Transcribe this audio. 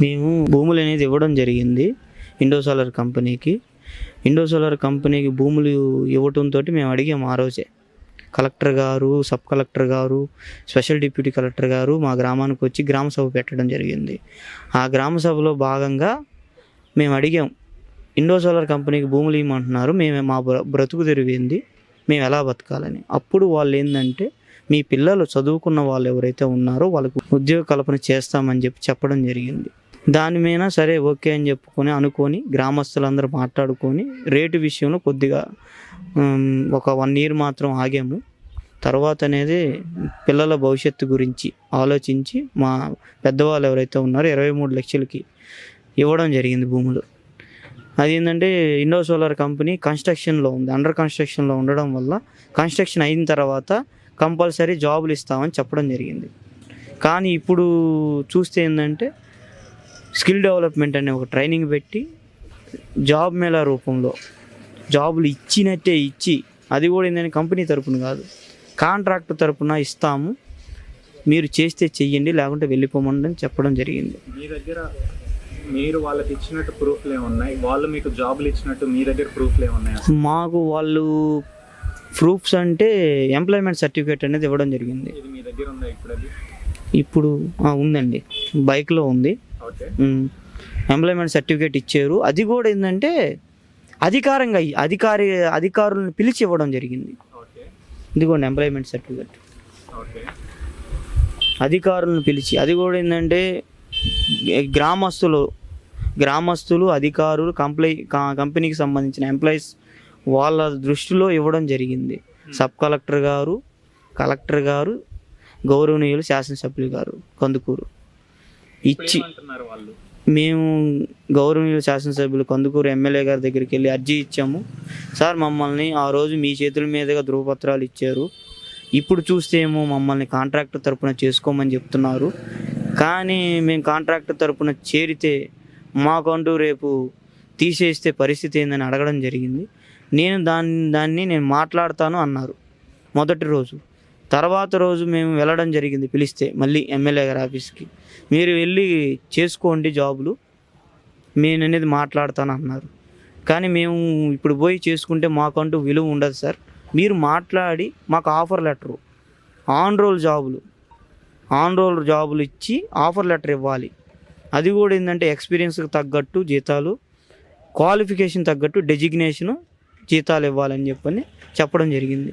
మేము భూములు అనేది ఇవ్వడం జరిగింది ఇండో సోలార్ కంపెనీకి. ఇండో సోలార్ కంపెనీకి భూములు ఇవ్వటంతో మేము అడిగాము ఆ రోజే. కలెక్టర్ గారు సబ్ కలెక్టర్ గారు స్పెషల్ డిప్యూటీ కలెక్టర్ గారు మా గ్రామానికి వచ్చి గ్రామ సభ పెట్టడం జరిగింది. ఆ గ్రామ సభలో భాగంగా మేము అడిగాం ఇండో సోలార్ కంపెనీకి భూములు ఇవ్వమంటున్నారు మేము మా బ్ర- బ్రతుకు తెరిగింది మేము ఎలా బతకాలని? అప్పుడు వాళ్ళు ఏంటంటే మీ పిల్లలు చదువుకున్న వాళ్ళు ఎవరైతే ఉన్నారో వాళ్ళకు ఉద్యోగ కల్పన చేస్తామని చెప్పి చెప్పడం జరిగింది. దాని మీద సరే ఓకే అని చెప్పుకొని అనుకొని గ్రామస్తులందరూ మాట్లాడుకొని రేటు విషయంలో కొద్దిగా ఒక వన్ ఇయర్ మాత్రం ఆగాము. తర్వాత అనేది పిల్లల భవిష్యత్తు గురించి ఆలోచించి మా పెద్దవాళ్ళు ఎవరైతే ఉన్నారో ఇరవై మూడు లక్షలకి ఇవ్వడం జరిగింది భూములు. అది ఏంటంటే ఇండో సోలార్ కంపెనీ కన్స్ట్రక్షన్లో ఉంది. అండర్ కన్స్ట్రక్షన్లో ఉండడం వల్ల కన్స్ట్రక్షన్ అయిన తర్వాత కంపల్సరీ జాబులు ఇస్తామని చెప్పడం జరిగింది. కానీ ఇప్పుడు చూస్తే ఏంటంటే స్కిల్ డెవలప్మెంట్ అనే ఒక ట్రైనింగ్ పెట్టి జాబ్ మేళా రూపంలో జాబులు ఇచ్చినట్టే ఇచ్చి అది కూడా ఏంటంటే కంపెనీ తరపున కాదు కాంట్రాక్ట్ తరపున ఇస్తాము. మీరు చేస్తే చెయ్యండి లేకుంటే వెళ్ళిపోమని చెప్పడం జరిగింది. మీ దగ్గర మీరు వాళ్ళకి ఇచ్చినట్టు ప్రూఫ్లు ఏమున్నాయి వాళ్ళు మీకు జాబ్లు ఇచ్చినట్టు మీ దగ్గర ప్రూఫ్లు అసలు? మాకు వాళ్ళు ప్రూఫ్స్ అంటే ఎంప్లాయ్మెంట్ సర్టిఫికేట్ అనేది ఇవ్వడం జరిగింది. ఇది మీ దగ్గర ఉందా ఇప్పుడు అది ఇప్పుడు ఉందండి. బైక్లో ఉంది. ఎంప్లాయ్మెంట్ సర్టిఫికేట్ ఇచ్చారు. అది కూడా ఏంటంటే అధికారంగా అధికారి అధికారులను పిలిచి ఇవ్వడం జరిగింది. ఇదిగోండి ఎంప్లాయ్మెంట్ సర్టిఫికేట్. అధికారులను పిలిచి అది కూడా ఏంటంటే గ్రామస్తులు గ్రామస్తులు అధికారులు కంప్లై కంపెనీకి సంబంధించిన ఎంప్లాయీస్ వాళ్ళ దృష్టిలో ఇవ్వడం జరిగింది. సబ్ కలెక్టర్ గారు కలెక్టర్ గారు గౌరవనీయులు శాసనసభ్యులు గారు కందుకూరు. ఇచ్చి మేము గౌరవనీయులు శాసనసభ్యులు కందుకూరు ఎమ్మెల్యే గారి దగ్గరికి వెళ్ళి అర్జీ ఇచ్చాము. సార్ మమ్మల్ని ఆ రోజు మీ చేతుల మీదుగా ధృవపత్రాలు ఇచ్చారు. ఇప్పుడు చూస్తే ఏమో మమ్మల్ని కాంట్రాక్టర్ తరపున చేసుకోమని చెప్తున్నారు. కానీ మేము కాంట్రాక్టర్ తరపున చేరితే మాకంటూ రేపు తీసేస్తే పరిస్థితి ఏందని అడగడం జరిగింది. నేను దాన్ని దాన్ని నేను మాట్లాడతాను అన్నారు. మొదటి రోజు. తర్వాత రోజు మేము వెళ్ళడం జరిగింది పిలిస్తే మళ్ళీ ఎమ్మెల్యే గారి ఆఫీస్కి. మీరు వెళ్ళి చేసుకోండి జాబులు. నేను అనేది మాట్లాడతాను అన్నారు. కానీ మేము ఇప్పుడు పోయి చేసుకుంటే మాకంటూ విలువ ఉండదు సార్. మీరు మాట్లాడి మాకు ఆఫర్ లెటరు. ఆన్ రోల్ జాబులు. ఆన్ రోల్ జాబులు ఇచ్చి ఆఫర్ లెటర్ ఇవ్వాలి. అది కూడా ఏంటంటే ఎక్స్పీరియన్స్కి తగ్గట్టు జీతాలు క్వాలిఫికేషన్ తగ్గట్టు డెజిగ్నేషను జీతాలు ఇవ్వాలని చెప్పని చెప్పడం జరిగింది.